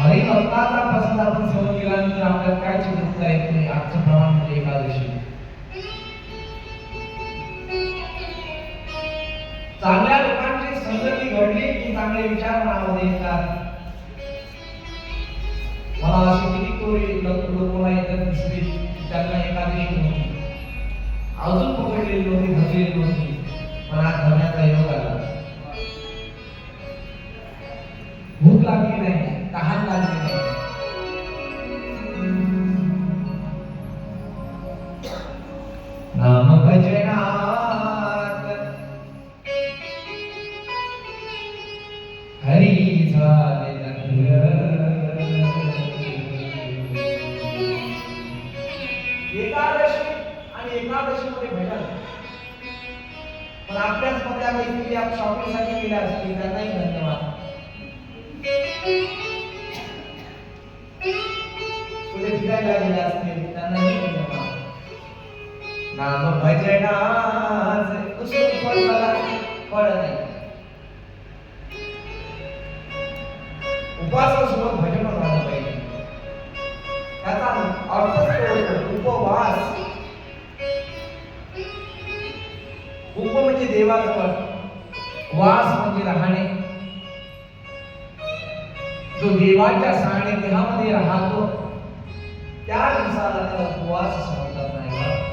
हरी भक्ताचा प्रसाद आपण सेवन केल्यानंतर आपल्याला काय चिंता येत नाही? आजचं प्रमाण म्हणजे एकादशी. चांगल्या लोकांची संगती घडली की चांगले विचार मनामध्ये येतात. मला अशी किती कोरी लोकांना येतात दिसली त्यांना एकादशी नव्हती. अजून पकडलेली नव्हती धरलेली नव्हती. पण आज धरण्याचा योग आला. नाम भजनात हरी झाले एकादशी आणि एकादशी मध्ये भजन पण आपल्याच मध्ये आता इथे शॉपिंगसाठी गेल्या असतील त्यांनाही धन्यवाद. कुठे फिरायला गेल्या असतील. नाम भजनाचे फळ नाही. उपवासासोबत भजन झालं पाहिजे. त्याचा अर्थच उपवास. उप म्हणजे देवाजवळ वास म्हणजे राहणे. जो देवाच्या सानिध्यामध्ये राहतो त्या दिवसाला त्याला उपवास म्हणतात नाही.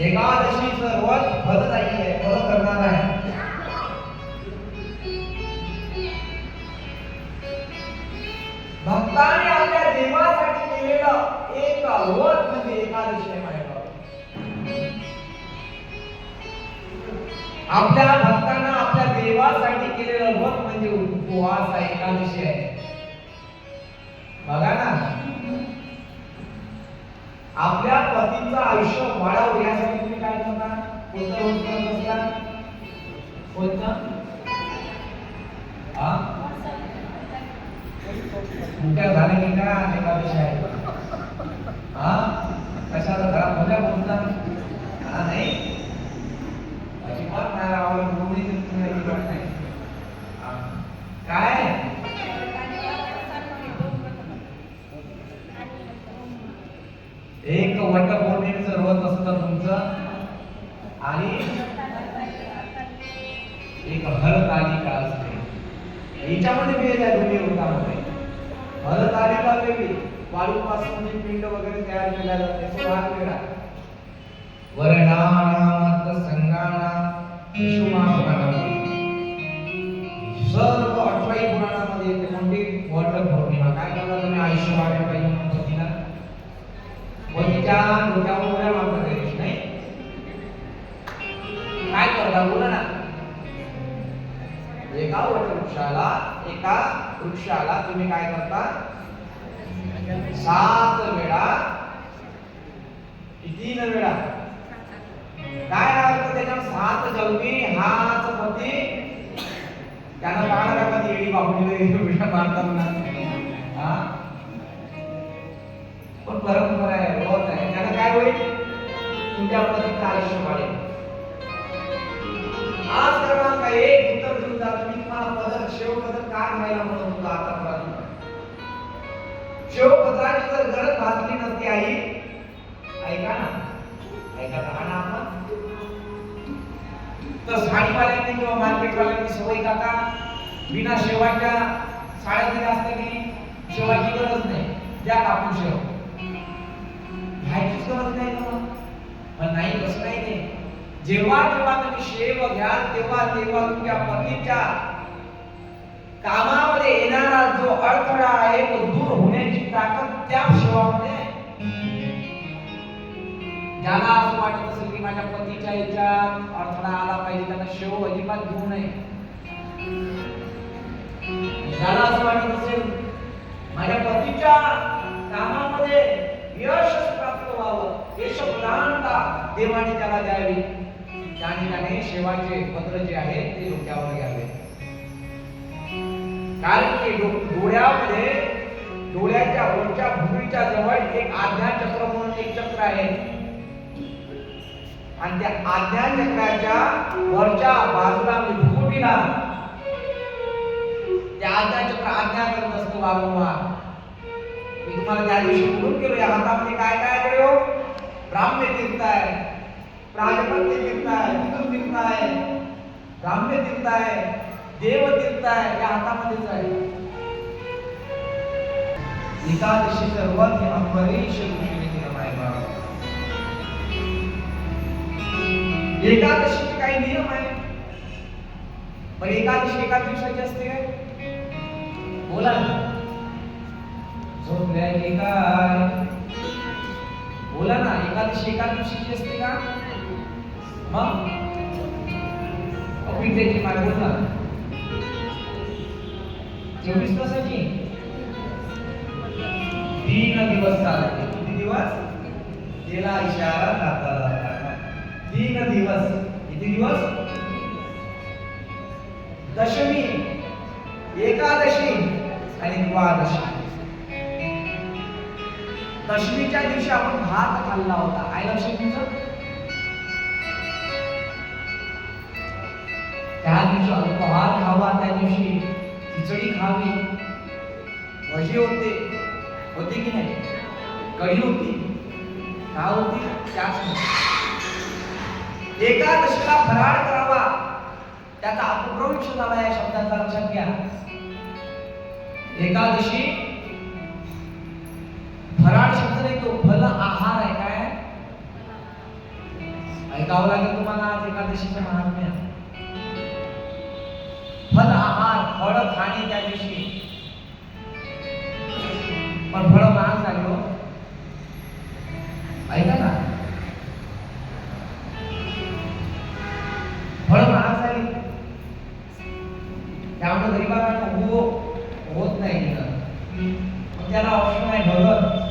एकादशीच रोज फलदायी आहे फल करणार आहे. भक्ताने आपल्या देवासाठी केलेलं एक व्रत म्हणजे एकादशी आहे माझ्या आपल्या भक्तांना आपल्या देवासाठी केलेलं व्रत म्हणजे उपवास आहे एकादशी आहे. बघा ना. आपल्या पतीचं आयुष्य वाढावं यासाठी तुम्ही काय करता कोणतं व्रत करत असता कोणतं? हा? मुक्या झाले की? का एकादशी आहे. हा? कशाला? घरात भल्या बोलतात हा नाही अजिबात नाही राहावं बोलणी तर तुम्ही अजिबात नाही हा. काय एक वट पौर्णिमेचं व्रत असतं तुमचं आणि एक हरतालिका असते. याच्यामध्ये भेद आहे दोन्ही व्रतामध्ये हरतालिका वेगळी. वाळूपासून जे पिंड वगैरे तयार केला जाते तो भाग वेगळा. वर्णानामर्थ संगाना शिशुमापणामध्ये सर्व वृक्षाला तुम्ही काय करता? सात वेळा किती न वेळा. काय लागतं त्याच्या सात जन्मी हाच पती. त्यानं पाहणार का ती एडी बाबडीला मारताना हा? पण परंपरा आहे होत आहे. त्यानं काय होईल? तुमच्या पतीचं आयुष्य वाढेल? आज क्रमांक एक उत्तर देऊन जा तुम्ही तुम्हाला पदर शेव पदर म्हणून घ्यायला आता होता आतापर्यंत जर गरज भासली नसती आई ऐका ना. ऐका ना आणि आपण तर साडीवाल्यांनी किंवा मार्केटवाल्यांनी सवय काका बिना शेवाच्या साड्या दिल्या असत्या की शेवाची गरज नाही. द्या कापून शेव. घ्यायचीच गरज नाही का पण नाही कसं नाही. जेव्हा जेव्हा तुम्ही शेव घ्याल तेव्हा तेव्हा तुमच्या पतीच्या कामामध्ये येणारा जो अडथळा आहे तो दूर होण्याची ताकद त्या शेवामध्ये आहे. ज्याला असं वाटत असेल की माझ्या पतीच्या याच्यात अडथळा आला पाहिजे त्यांना शेव अजिबात घेऊ नये. ज्याला असं वाटत असेल माझ्या पतीच्या कामामध्ये यश प्राप्त व्हावं यश प्रधानता देवाने त्याला द्यावी. त्या ठिकाणी शेवाचे पत्र जे आहे ते डोक्यावर घ्यावे. कारण की डोळ्यामध्ये डोळ्याच्या वरच्या भूमीच्या जवळ एक आज्ञा चक्र म्हणून एक चक्र आहे. आणि त्या आज्ञा चक्राच्या वरच्या बाजूला मी भुवटीला त्या आज्ञा करत असतो वारंवार मी तुम्हाला त्या दिवशी बोलून गेलो या हातामध्ये काय काय आहे हो? ब्राह्म्य तीर्थ आहे प्राजपत्य तीर्थ आहे विदुर तीर्थ आहे ब्राह्म्य तीर्थ आहे देव तीर्थ आहे या हातामध्येच आहे एकादशी सर्वात अंबरीश एकादशी आहे एकादशीचे काही नियम आहे पण एकादशी एका दिवसाची असते काय? बोला ना. झोपल्या काय? बोला ना एकादशी एका दिवशीची असते का? मग? पिठेची मार ना चोवीस तासाची तीन दिवस चालते. किती दिवस? तिला इशारा जाता जाता. तीन दिवस. किती दिवस? दशमी. एकादशी आणि द्वादशी. दशमीच्या दिवशी आपण भात खाल्ला होता. आहे लक्ष तुमचं? त्या दिवशी अल्पहार खावा. त्या दिवशी खिचडी खावी. भजे होते. होते की नाही? कढी होती. काय होती त्याच एकादशीला फराळ करावा. त्याचा अपभ्रंश झाला या शब्दाचा लक्षात घ्या. एकादशी फराळ शब्द नाही तो फल आहार आहे. काय? ऐकावं लागेल तुम्हाला आज एकादशीच्या महात्म्य फळ खाणे त्या दिवशी. पण फळ महाग झालो ऐका ना. फळ महाग झाली. त्यामुळे गरीबांना होत नाही त्याला ऑप्शन आहे भगत.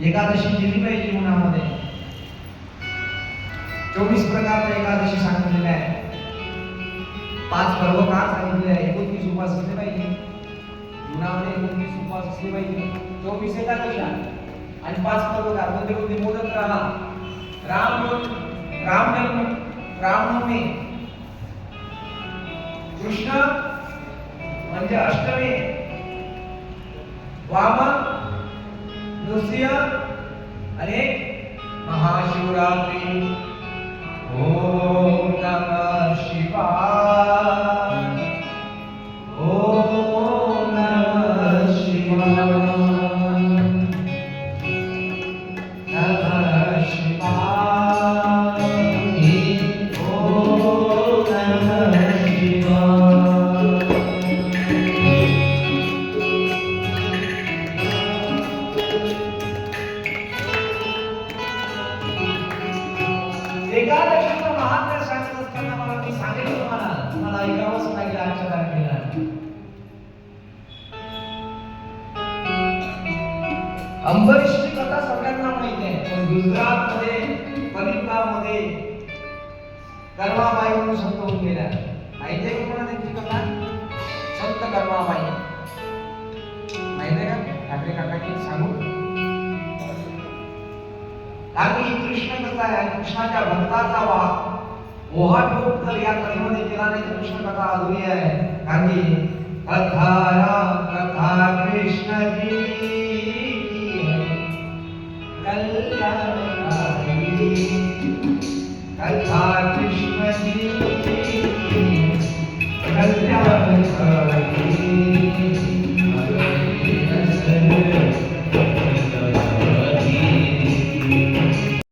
एकादशी दिली पाहिजे जीवनामध्ये चोवीस प्रकारच्या एकादशी सांगितलेल्या आहे. पाच पर्व का सांगितले आहे? एकोणतीस उपास असले पाहिजे. जीवनामध्ये एकोणतीस उपास असले पाहिजे. चोवीस एकादशी आणि पाच पर्व का? कोणते कोणते मोदक राहा. राम राम जन्म रामनवमी कृष्ण म्हणजे अष्टमी. वामन नृसिंह अरे महाशिवरात्री। ओम नमः शिवाय। ऐकावंच केला. अंबरीशची कथा सगळ्यांना माहीत आहे पण गुजरात मध्ये कलिंगामध्ये कर्माबाई म्हणून संत होऊन गेल्या. माहिती आहे का त्यांची कथा? संत कर्माबाई. माहिती आहे का? ठाकरे काकाची सांगू कारण ही कृष्ण कथा आहे कृष्णाच्या भक्ताचा वाह ओहाट जर या कथेमध्ये केला नाही तर कृष्ण कथा अधुरी आहे. कारण की कथा राम कथा कृष्ण की